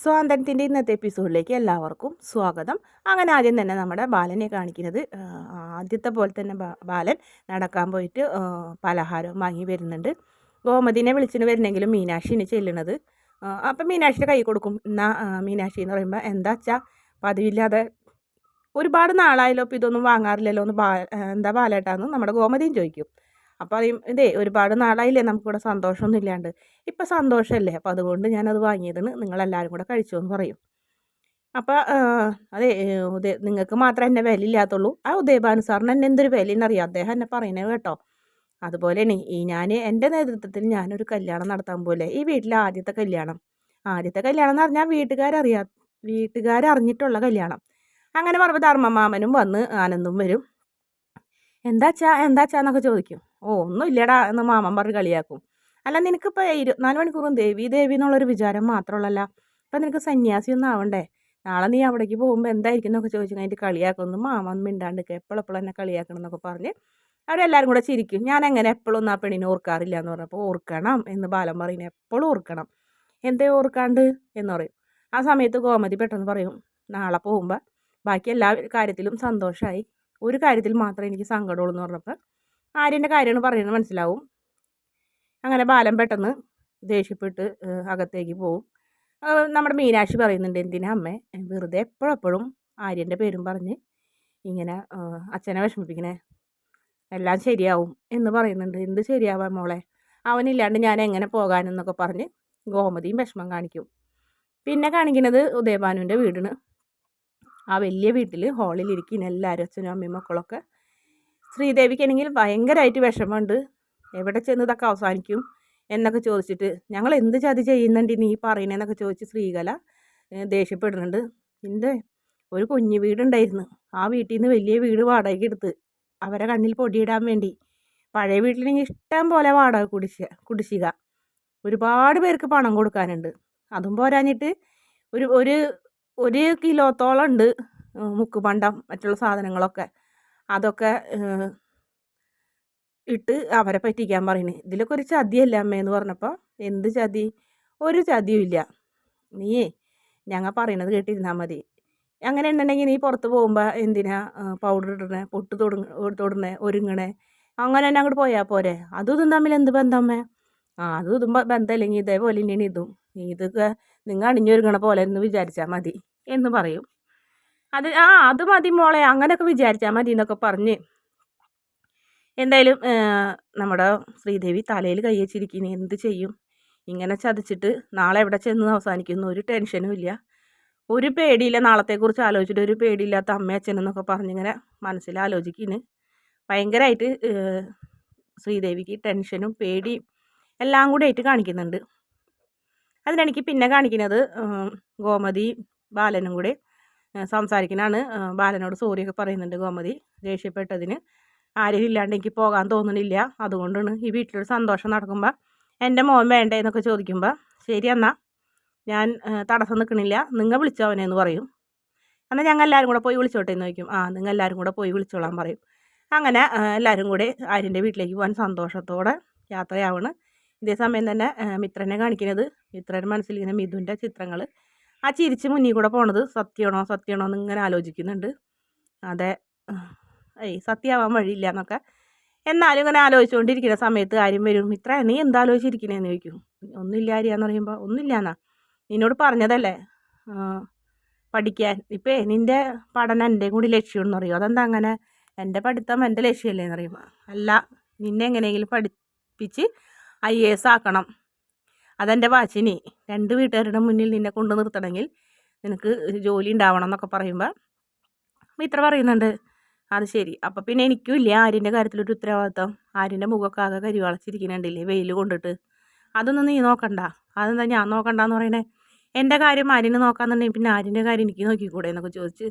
സ്വാതന്ത്ര്യത്തിന്റെ ഇന്നത്തെ എപ്പിസോഡിലേക്ക് എല്ലാവർക്കും സ്വാഗതം. അങ്ങനെ ആദ്യം തന്നെ നമ്മുടെ ബാലനെ കാണിക്കുന്നത് ആദ്യത്തെ പോലെ തന്നെ ബാലൻ നടക്കാൻ പോയിട്ട് പലഹാരം വാങ്ങി വരുന്നുണ്ട്. ഗോമതിനെ വിളിച്ചിട്ട് വരുന്നെങ്കിലും മീനാക്ഷിന് ചെല്ലുന്നത് അപ്പം മീനാക്ഷിയുടെ കൈ കൊടുക്കും. എന്നാ മീനാക്ഷി എന്ന് പറയുമ്പോൾ എന്താ വെച്ചാൽ പതിവില്ലാതെ ഒരുപാട് നാളായല്ലോ ഇപ്പോൾ ഇതൊന്നും വാങ്ങാറില്ലല്ലോ എന്ന് ബാ എന്താ ബാലേട്ടാന്ന് നമ്മുടെ ഗോമതിയും ചോദിക്കും. അപ്പോൾ പറയും ഇതേ ഒരുപാട് നാളായില്ലേ നമുക്കിവിടെ സന്തോഷമൊന്നും ഇല്ലാണ്ട്. ഇപ്പം സന്തോഷമല്ലേ? അപ്പോൾ അതുകൊണ്ട് ഞാനത് വാങ്ങിയതെന്ന് നിങ്ങളെല്ലാവരും കൂടെ കഴിച്ചു എന്ന് പറയും അപ്പോൾ അതെ ഉദയ നിങ്ങൾക്ക് മാത്രം എന്നെ വില ഇല്ലാത്തുള്ളൂ ആ ഉദയഭാനു സാറിന് എന്നെ എന്തൊരു വിലയെന്നറിയാം? അദ്ദേഹം എന്നെ പറയുന്നത് കേട്ടോ. അതുപോലെയാണ് ഈ ഞാൻ എന്റെ നേതൃത്വത്തിൽ ഞാനൊരു കല്യാണം നടത്താൻ പോലെ ഈ വീട്ടിലെ ആദ്യത്തെ കല്യാണം. ആദ്യത്തെ കല്യാണം എന്ന് പറഞ്ഞാൽ വീട്ടുകാരറിയാ വീട്ടുകാരറിഞ്ഞിട്ടുള്ള കല്യാണം. അങ്ങനെ പറയുമ്പോൾ ധർമ്മമാമനും വന്ന് ആനന്ദും വരും. എന്താച്ചാ എന്താച്ചാന്നൊക്കെ ചോദിക്കും. ഓ ഒന്നുമില്ലടാ എന്ന് മാമൻ പറഞ്ഞ് കളിയാക്കും. അല്ല നിനക്കിപ്പോൾ ഇരുപത്തിനാല് മണിക്കൂറും ദേവി ദേവി എന്നുള്ളൊരു വിചാരം മാത്രമുള്ളല്ല ഇപ്പം നിനക്ക് സന്യാസി ഒന്നും ആവണ്ടേ? നാളെ നീ അവിടേക്ക് പോകുമ്പോൾ എന്തായിരിക്കും എന്നൊക്കെ ചോദിച്ചു കഴിഞ്ഞിട്ട് കളിയാക്കുമെന്ന് മാമൻ മിണ്ടാണ്ട് എപ്പോഴെപ്പോഴും എന്നെ കളിയാക്കണം എന്നൊക്കെ പറഞ്ഞ് അവരെല്ലാവരും കൂടെ ചിരിക്കും. ഞാൻ എങ്ങനെ എപ്പോഴൊന്നും ആ പെണ്ണിനെ ഓർക്കാറില്ല എന്ന് പറഞ്ഞപ്പോൾ ഓർക്കണം എന്ന് ബാലൻ പറയുന്നത് എപ്പോഴും ഓർക്കണം. എന്തേ ഓർക്കാണ്ട് എന്ന് പറയും. ആ സമയത്ത് ഗോമതി പെട്ടെന്ന് പറയും നാളെ പോകുമ്പോൾ ബാക്കി എല്ലാ കാര്യത്തിലും സന്തോഷമായി ഒരു കാര്യത്തിൽ മാത്രമേ എനിക്ക് സങ്കടമുള്ളൂ എന്ന് പറഞ്ഞപ്പോൾ ആര്യന്റെ കാര്യമാണ് പറയുന്നത് മനസ്സിലാവും. അങ്ങനെ ബാലൻ പെട്ടെന്ന് ദേഷ്യപ്പെട്ട് അകത്തേക്ക് പോവും. നമ്മുടെ മീനാക്ഷി പറയുന്നുണ്ട് എന്തിനാ അമ്മേ വെറുതെ എപ്പോഴെപ്പോഴും ആര്യന്റെ പേരും പറഞ്ഞ് ഇങ്ങനെ അച്ഛനെ വിഷമിപ്പിക്കണേ? എല്ലാം ശരിയാവും എന്ന് പറയുന്നുണ്ട്. എന്ത് ശരിയാവാൻ മോളെ? അവനില്ലാണ്ട് ഞാൻ എങ്ങനെ പോകാനെന്നൊക്കെ പറഞ്ഞ് ഗോമതിയും വിഷമം കാണിക്കും. പിന്നെ കാണിക്കുന്നത് ഉദയഭാനുവിന്റെ വീടിന് ആ വലിയ വീട്ടിൽ ഹാളിലിരിക്കുന്ന എല്ലാവരും അച്ഛനും അമ്മയും മക്കളൊക്കെ ശ്രീദേവിക്കാണെങ്കിൽ ഭയങ്കരമായിട്ട് വിഷമമുണ്ട്. എവിടെ ചെന്ന് ഇതൊക്കെ അവസാനിക്കും എന്നൊക്കെ ചോദിച്ചിട്ട് ഞങ്ങൾ എന്ത് ചതി ചെയ്യുന്നുണ്ട് നീ പറയണേന്നൊക്കെ ചോദിച്ച് ശ്രീകല ദേഷ്യപ്പെടുന്നുണ്ട്. എന്റെ ഒരു കുഞ്ഞു വീടുണ്ടായിരുന്നു. ആ വീട്ടിൽ നിന്ന് വലിയ വീട് വാടകയ്ക്ക് എടുത്ത് അവരെ കണ്ണിൽ പൊടിയിടാൻ വേണ്ടി. പഴയ വീട്ടിലെങ്കിൽ ഇഷ്ടം പോലെ വാടക കുടിശ്ശ കുടിശ്ശിക. ഒരുപാട് പേർക്ക് പണം കൊടുക്കാനുണ്ട്. അതും പോരാഞ്ഞിട്ട് ഒരു ഒരു ഒരു കിലോത്തോളം ഉണ്ട് മുക്കുപണ്ടം മറ്റുള്ള സാധനങ്ങളൊക്കെ. അതൊക്കെ ഇട്ട് അവരെ പറ്റിക്കാൻ പറയണ്. ഇതിലൊക്കെ ഒരു ചതിയല്ല അമ്മയെന്ന് പറഞ്ഞപ്പോൾ എന്ത് ചതി? ഒരു ചതിയും ഇല്ല. നീയേ ഞങ്ങൾ പറയണത് കേട്ടിരുന്നാൽ മതി. അങ്ങനെ ഉണ്ടെങ്കിൽ നീ പുറത്ത് പോകുമ്പോൾ എന്തിനാ പൗഡർ ഇടണേ പൊട്ട് തൊടുങ്ങ തൊടണേ ഒരുങ്ങണേ? അങ്ങനെ തന്നെ അങ്ങോട്ട് പോയാൽ പോരെ. അതും ഇതും തമ്മിൽ എന്ത് ബന്ധം അമ്മേ? ആ അതും ഇതും ബന്ധമില്ലെങ്കിൽ ഇതേപോലെ ഇനി ഇതും. ഇതൊക്കെ നിങ്ങൾ അണിഞ്ഞൊരുങ്ങണ പോലെ എന്ന് വിചാരിച്ചാൽ മതി എന്ന് പറയും. അത് ആ അത് മതി മോളെ. അങ്ങനെയൊക്കെ വിചാരിച്ചാൽ മതി എന്നൊക്കെ പറഞ്ഞ്. എന്തായാലും നമ്മുടെ ശ്രീദേവി തലയിൽ കൈ എന്ത് ചെയ്യും? ഇങ്ങനെ ചതിച്ചിട്ട് നാളെ എവിടെ ചെന്ന് അവസാനിക്കുന്നു? ഒരു ടെൻഷനും ഇല്ല. ഒരു പേടിയില്ല. നാളത്തെക്കുറിച്ച് ആലോചിച്ചിട്ട് ഒരു പേടിയില്ലാത്ത അമ്മ അച്ഛനെന്നൊക്കെ പറഞ്ഞിങ്ങനെ മനസ്സിൽ ആലോചിക്കുന്നു ഭയങ്കരമായിട്ട് ശ്രീദേവിക്ക് ടെൻഷനും പേടിയും എല്ലാം കൂടി ആയിട്ട് കാണിക്കുന്നുണ്ട്. അതിനെനിക്ക് പിന്നെ കാണിക്കുന്നത് ഗോമതി ബാലനും കൂടെ സംസാരിക്കണാണ് ബാലനോട് സോറിയൊക്കെ പറയുന്നുണ്ട് ഗോമതി. ദേഷ്യപ്പെട്ടതിന്. ആരും ഇല്ലാണ്ട് എനിക്ക് പോകാൻ തോന്നണില്ല. അതുകൊണ്ടാണ് ഈ വീട്ടിലൊരു സന്തോഷം നടക്കുമ്പോൾ എന്റെ മോൻ വേണ്ടേ എന്നൊക്കെ ചോദിക്കുമ്പോൾ ശരി എന്നാൽ ഞാൻ തടസ്സം നിൽക്കണില്ല നിങ്ങൾ വിളിച്ചോ അവനെ എന്ന് പറയും. എന്നാൽ ഞങ്ങൾ എല്ലാവരും കൂടെ പോയി വിളിച്ചോട്ടെ എന്ന് ചോദിക്കും. ആ നിങ്ങൾ എല്ലാവരും കൂടെ പോയി വിളിച്ചോളാൻ പറയും. അങ്ങനെ എല്ലാവരും കൂടെ ആര്യന്റെ വീട്ടിലേക്ക് പോകാൻ സന്തോഷത്തോടെ യാത്രയാവണ്. ഇതേ സമയം തന്നെ മിത്രനെ കാണിക്കുന്നത് മിത്രന്റെ മനസ്സിലിങ്ങനെ മിഥുന്റെ ചിത്രങ്ങൾ ആ ചിരിച്ച് മുന്നിൽ കൂടെ പോണത് സത്യമാണോ സത്യമാണോ എന്ന് ഇങ്ങനെ ആലോചിക്കുന്നുണ്ട്. അതെ ഏയ് സത്യമാവാൻ വഴിയില്ല എന്നൊക്കെ. എന്നാലും ഇങ്ങനെ ആലോചിച്ചുകൊണ്ടിരിക്കുന്ന സമയത്ത് ആരും വരും. ഇത്ര നീ എന്താ ആലോചിച്ചിരിക്കണേന്ന് ചോദിക്കും. ഒന്നുമില്ല ആര്യാന്ന് പറയുമ്പോൾ ഒന്നുമില്ല എന്നാ. നിന്നോട് പറഞ്ഞതല്ലേ പഠിക്കാൻ. ഇപ്പേ നിന്റെ പഠനം എന്റെ കൂടി ലക്ഷ്യമെന്ന് പറയും. അതെന്താ അങ്ങനെ? എന്റെ പഠിത്തം എന്റെ ലക്ഷ്യമല്ലേ എന്ന് അല്ല നിന്നെ എങ്ങനെയെങ്കിലും പഠിപ്പിച്ച് ഐ എ എസ് ആക്കണം. അതെന്റെ വാച്ചിനി രണ്ട് വീട്ടുകാരുടെ മുന്നിൽ നിന്നെ കൊണ്ടു നിർത്തണമെങ്കിൽ നിനക്ക് ജോലി ഉണ്ടാവണം എന്നൊക്കെ പറയുമ്പോൾ ഇത്ര പറയുന്നുണ്ട്. അത് ശരി. അപ്പം പിന്നെ എനിക്കും ഇല്ല. ആര്യന്റെ കാര്യത്തിലൊരു ഉത്തരവാദിത്തം ആര്യന്റെ മുഖമൊക്കെ ആകെ കരിവാളച്ചിരിക്കുന്നുണ്ടില്ലേ വെയിൽ കൊണ്ടിട്ട്. അതൊന്നും നീ നോക്കണ്ട. അതെന്താ ഞാൻ നോക്കണ്ടെന്ന് പറയണേ? എന്റെ കാര്യം ആര്യന് നോക്കാന്നുണ്ടെങ്കിൽ പിന്നെ ആര്യന്റെ കാര്യം എനിക്ക് നോക്കിക്കൂടെ എന്നൊക്കെ ചോദിച്ച്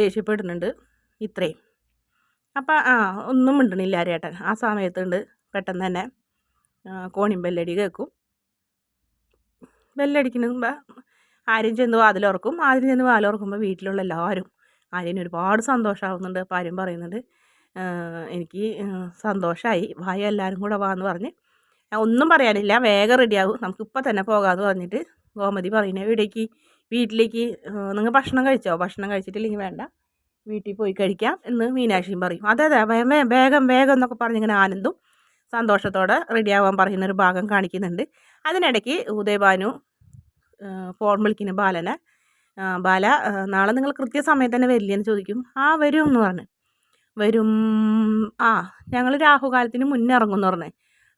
ദേഷ്യപ്പെടുന്നുണ്ട് ഇത്രയും. അപ്പം ആ ഒന്നും മിണ്ടണില്ല ആരേട്ടൻ ആ സമയത്തുണ്ട് പെട്ടെന്ന് തന്നെ കോണിമ്പല്ലടി കേൾക്കും. ബെല്ലടിക്കുമ്പോൾ ആര്യം ചെന്ന് വാതിലുറക്കും. ആദ്യം ചെന്ന് വാതിലുറക്കുമ്പോൾ വീട്ടിലുള്ള എല്ലാവരും ആര്യന് ഒരുപാട് സന്തോഷമാവുന്നുണ്ട് അപ്പോൾ ആര്യം പറയുന്നുണ്ട് എനിക്ക് സന്തോഷമായി വായ എല്ലാവരും കൂടെ വാ എന്ന് പറഞ്ഞ്. "ആ, ഒന്നും പറയാനില്ല. വേഗം റെഡിയാവും നമുക്കിപ്പോൾ തന്നെ പോകാമെന്ന് പറഞ്ഞിട്ട് ഗോമതി പറയുന്നത് ഇവിടേക്ക് വീട്ടിലേക്ക്? നിങ്ങൾ ഭക്ഷണം കഴിച്ചോ? ഭക്ഷണം കഴിച്ചിട്ടില്ലെങ്കിൽ വേണ്ട. വീട്ടിൽ പോയി കഴിക്കാം എന്ന് മീനാക്ഷിയും പറയും. അതെ അതെ. വേഗം വേഗം എന്നൊക്കെ പറഞ്ഞിങ്ങനെ ആനന്ദും സന്തോഷത്തോടെ റെഡിയാവാൻ പറയുന്ന ഒരു ഭാഗം കാണിക്കുന്നുണ്ട്. അതിനിടയ്ക്ക് ഉദയഭാനു ഫോൺ വിളിക്കുന്ന ബാലനെ ബാല നാളെ നിങ്ങൾ കൃത്യസമയത്ത് തന്നെ വരില്ലെന്ന് ചോദിക്കും. ആ വരും എന്ന് പറഞ്ഞു. വരും ആ ഞങ്ങൾ രാഹുകാലത്തിന് മുന്നേ ഇറങ്ങും എന്ന് പറഞ്ഞു.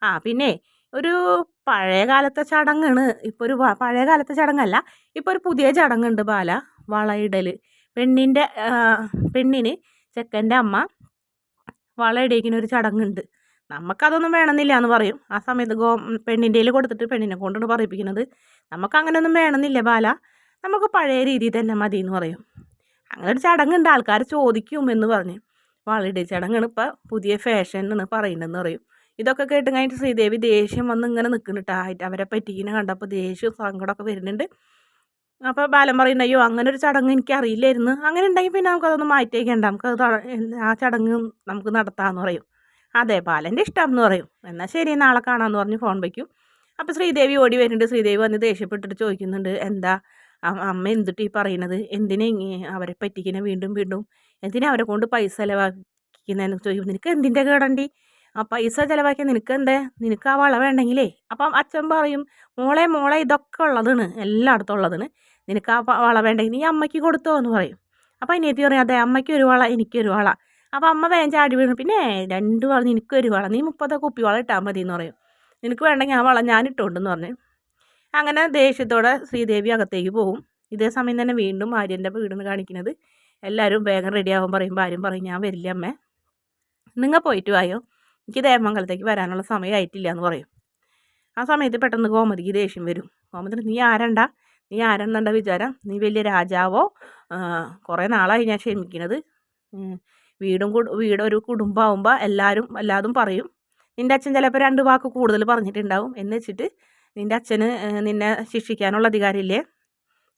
ആ പിന്നെ ഒരു പഴയ കാലത്തെ ചടങ്ങാണ്. ഇപ്പോൾ ഒരു പഴയ കാലത്തെ ചടങ്ങല്ല. ഇപ്പോൾ ഒരു പുതിയ ചടങ്ങുണ്ട് ബാല വളയിടൽ പെണ്ണിന്റെ പെണ്ണിന് ചെക്കന്റെ അമ്മ വളയിടിക്കുന്ന ഒരു ചടങ്ങുണ്ട്. നമുക്കതൊന്നും വേണമെന്നില്ല എന്ന് പറയും. ആ സമയത്ത് ഗോ പെണ്ണിന്റെ കയ്യിൽ കൊടുത്തിട്ട് പെണ്ണിനെ കൊണ്ടാണ് പറയിപ്പിക്കുന്നത്. നമുക്ക് അങ്ങനെയൊന്നും വേണമെന്നില്ല ബാല. നമുക്ക് പഴയ രീതിയിൽ തന്നെ മതി എന്ന് പറയും. അങ്ങനെ ഒരു ചടങ്ങുണ്ട്. ആൾക്കാർ ചോദിക്കും എന്ന് പറഞ്ഞ്. വളരെ ചടങ്ങാണ് ഇപ്പം പുതിയ ഫാഷൻ എന്ന് പറയുന്നതെന്ന് പറയും. ഇതൊക്കെ കേട്ട് കഴിഞ്ഞിട്ട് ശ്രീദേവി ദേഷ്യം വന്ന് ഇങ്ങനെ നിൽക്കുന്നുണ്ട് ആയിട്ട് അവരെ പറ്റിക്കിനെ കണ്ടപ്പോൾ ദേഷ്യവും സങ്കടമൊക്കെ വരുന്നുണ്ട്. അപ്പോൾ ബാലം പറയുന്നത് അയ്യോ അങ്ങനെ ഒരു ചടങ്ങ് എനിക്ക് അറിയില്ലായിരുന്നു അങ്ങനെ ഉണ്ടെങ്കിൽ പിന്നെ നമുക്കതൊന്ന് മാറ്റിയേക്കണ്ട നമുക്കത് ആ ചടങ്ങ് നമുക്ക് നടത്താമെന്ന് പറയും. അതെ ബാലന്റെ ഇഷ്ടം എന്ന് പറയും. എന്നാൽ ശരി നാളെ കാണാമെന്ന് പറഞ്ഞ് ഫോൺ വയ്ക്കും അപ്പോൾ ശ്രീദേവി ഓടി വരുന്നുണ്ട്. ശ്രീദേവി വന്ന് ദേഷ്യപ്പെട്ടിട്ട് ചോദിക്കുന്നുണ്ട് എന്താ അമ്മ എന്തിട്ട് ഈ പറയണത്? എന്തിനാ അവരെ പറ്റിക്കുന്നത് വീണ്ടും വീണ്ടും? എന്തിനാ അവരെ കൊണ്ട് പൈസ ചിലവാക്കുന്നതെന്ന് ചോദിക്കും നിനക്ക് എന്തിന്റെ കേടണ്ടി? ആ പൈസ ചിലവാക്കിയാൽ നിനക്ക് എന്താ? നിനക്ക് ആ വള വേണ്ടെങ്കിലേ? അപ്പം അച്ഛൻ പറയും മോളെ മോളെ ഇതൊക്കെ ഉള്ളതാണ് എല്ലായിടത്തും ഉള്ളതാണ് നിനക്ക് ആ വള വേണ്ടെങ്കിൽ നീ അമ്മയ്ക്ക് കൊടുത്തോ എന്ന് പറയും. അപ്പം അനിയത്തി പറയും അതെ അമ്മയ്ക്ക് ഒരു വള എനിക്കൊരു വള. അപ്പം അമ്മ വേഗം ചാടി വീണു. പിന്നെ രണ്ട് വള നിനക്കൊരു വള നീ മുപ്പത്തെ കുപ്പി വളം ഇട്ടാൽ മതി എന്ന് പറയും. നിനക്ക് വേണ്ടെങ്കിൽ ആ വളം ഞാൻ ഇട്ടുകൊണ്ടെന്ന് പറഞ്ഞു. അങ്ങനെ ദേഷ്യത്തോടെ ശ്രീദേവി അകത്തേക്ക് പോകും. ഇതേ സമയം തന്നെ വീണ്ടും ആര്യന്റെ വീടിന് കാണിക്കുന്നത് എല്ലാവരും വേഗം റെഡിയാവാൻ പറയും ആരും പറയും ഞാൻ വരില്ല അമ്മേ. നിങ്ങൾ പോയിട്ട് വായോ? എനിക്ക് ദേവമംഗലത്തേക്ക് വരാനുള്ള സമയമായിട്ടില്ല എന്ന് പറയും. ആ സമയത്ത് പെട്ടെന്ന് ഗോമതിക്ക് ദേഷ്യം വരും. ഗോമതി നീ ആരണ്ട? നീ ആരെന്നണ്ട വിചാരം? നീ വലിയ രാജാവോ? കുറേ നാളായി ഞാൻ ക്ഷമിക്കണത്. ഉം, വീടും വീടൊരു കുടുംബമാകുമ്പോൾ എല്ലാവരും എല്ലാതും പറയും. നിന്റെ അച്ഛൻ ചിലപ്പോൾ രണ്ട് വാക്ക് കൂടുതൽ പറഞ്ഞിട്ടുണ്ടാവും. എന്ന് വെച്ചിട്ട് നിന്റെ അച്ഛന് നിന്നെ ശിക്ഷിക്കാനുള്ള അധികാരമില്ലേ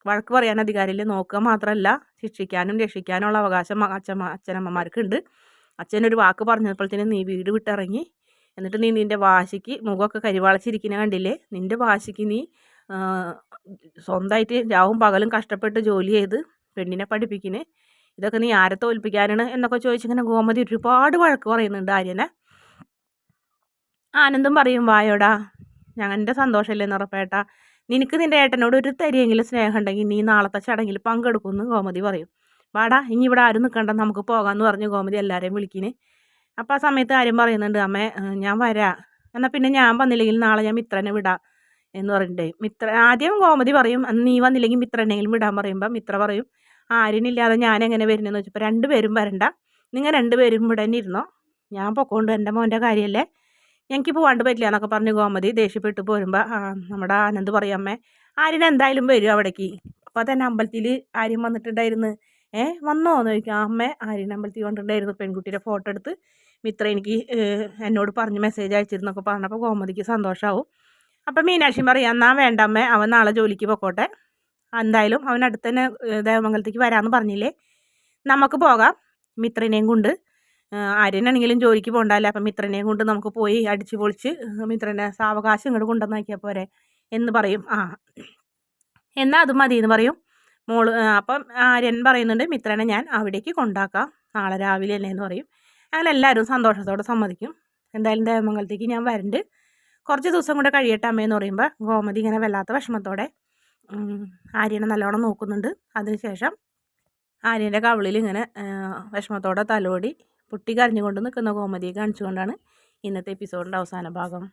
വഴക്ക് പറയാൻ അധികാരമില്ലേ നോക്കുക മാത്രമല്ല ശിക്ഷിക്കാനും രക്ഷിക്കാനുള്ള അവകാശം അച്ഛൻ അച്ഛനമ്മമാർക്കുണ്ട്. അച്ഛനൊരു വാക്ക് പറഞ്ഞപ്പോഴത്തേനും നീ വീട് വിട്ടിറങ്ങി. എന്നിട്ട് നീ നിന്റെ വാശിക്ക് മുഖമൊക്കെ കരിവാളിച്ചിരിക്കുന്ന കണ്ടില്ലേ? നിന്റെ വാശിക്ക് നീ സ്വന്തമായിട്ട് രാവും പകലും കഷ്ടപ്പെട്ട് ജോലി ചെയ്ത് പെണ്ണിനെ പഠിപ്പിക്കുന്നത് ഇതൊക്കെ നീ ആരെ തോൽപ്പിക്കാനാണ് എന്നൊക്കെ ചോദിച്ചിങ്ങനെ ഗോമതി ഒരുപാട് വഴക്ക് പറയുന്നുണ്ട് ആര്യനെ. ആനന്ദം പറയും വായോടാ ഞങ്ങളുടെ സന്തോഷമല്ലേ നിറപ്പേട്ട നിനക്ക് നിന്റെ ഏട്ടനോട് ഒരു തരിയെങ്കിലും സ്നേഹം ഉണ്ടെങ്കിൽ നീ നാളത്തെ ചടങ്ങിൽ പങ്കെടുക്കുമെന്ന് ഗോമതി പറയും. വാടാ ഇനി ഇവിടെ ആരും നിൽക്കണ്ട നമുക്ക് പോകാമെന്ന് പറഞ്ഞ് ഗോമതി എല്ലാവരെയും വിളിക്കിന്. അപ്പോൾ ആ സമയത്ത് ആരും പറയുന്നുണ്ട് അമ്മേ ഞാൻ വരാം. എന്നാൽ പിന്നെ ഞാൻ വന്നില്ലെങ്കിൽ നാളെ ഞാൻ മിത്രനെ വിടാം. എന്ന് പറഞ്ഞിട്ട്. മിത്ര ആദ്യം ഗോമതി പറയും നീ വന്നില്ലെങ്കിൽ മിത്രനെങ്കിലും വിടാൻ പറയുമ്പോൾ മിത്ര പറയും. ആര്യനില്ലാതെ ഞാൻ എങ്ങനെ വരുന്നതെന്ന് വെച്ചപ്പോൾ രണ്ടുപേരും വരണ്ട. നിങ്ങൾ രണ്ടുപേരും ഇവിടെ തന്നെ ഇരുന്നോ. ഞാൻ പൊക്കോണ്ട് എന്റെ മോന്റെ കാര്യമല്ലേ ഞങ്ങൾക്ക് പോകാണ്ട് പറ്റില്ല എന്നൊക്കെ പറഞ്ഞ് ഗോമതി ദേഷ്യപ്പെട്ട് പോരുമ്പോൾ നമ്മുടെ ആനന്ദ് പറയും അമ്മേ ആര്യൻ എന്തായാലും വരും അവിടേക്ക്. അപ്പോൾ തന്നെ അമ്പലത്തിൽ ആര്യൻ വന്നിട്ടുണ്ടായിരുന്നു. ഏ വന്നോ? എന്ന് ചോദിക്കും. അമ്മേ ആര്യൻ അമ്പലത്തിൽ വന്നിട്ടുണ്ടായിരുന്നു. പെൺകുട്ടിയുടെ ഫോട്ടോ എടുത്ത് മിത്ര എനിക്ക് എന്നോട് പറഞ്ഞ് മെസ്സേജ് അയച്ചിരുന്നൊക്കെ പറഞ്ഞപ്പോൾ ഗോമതിക്ക് സന്തോഷമാവും അപ്പം മീനാക്ഷി പറയാം എന്നാൽ വേണ്ട അമ്മേ അവൻ നാളെ ജോലിക്ക് പൊക്കോട്ടെ. എന്തായാലും അവൻ അടുത്ത് തന്നെ ദേവമംഗലത്തേക്ക് വരാമെന്ന് പറഞ്ഞില്ലേ? നമുക്ക് പോകാം. മിത്രനെയും കൊണ്ട്. ആരെയാണെങ്കിലും ജോലിക്ക് പോകണ്ടല്ലോ? അപ്പം മിത്രനെയും കൊണ്ട് നമുക്ക് പോയി അടിച്ചു പൊളിച്ച് മിത്രനെ സാവകാശം ഇങ്ങോട്ട് കൊണ്ടുവന്നാക്കിയാൽ പോരെ എന്ന് പറയും. ആ. എന്നാൽ അത് മതി എന്ന് പറയും. മോൾ അപ്പം ആര്യൻ പറയുന്നുണ്ട് മിത്രനെ ഞാൻ അവിടേക്ക് കൊണ്ടാക്കാം. നാളെ രാവിലെ അല്ലേ? എന്ന് പറയും. അങ്ങനെ എല്ലാവരും സന്തോഷത്തോടെ സമ്മതിക്കും. എന്തായാലും ദേവമംഗലത്തേക്ക് ഞാൻ വരുന്നുണ്ട് കുറച്ച് ദിവസം കൂടെ കഴിയട്ടെ അമ്മയെന്ന് പറയുമ്പോൾ ഗോമതി ഇങ്ങനെ വല്ലാത്ത വിഷമത്തോടെ ആര്യനെ നല്ലോണം നോക്കുന്നുണ്ട്. അതിനുശേഷം ആര്യന്റെ കവിളിൽ ഇങ്ങനെ വിഷമത്തോടെ തലോടി പൊട്ടി കരഞ്ഞുകൊണ്ട് നിൽക്കുന്ന കോമതിയെ കാണിച്ചുകൊണ്ടാണ് ഇന്നത്തെ എപ്പിസോഡിന്റെ അവസാന ഭാഗം.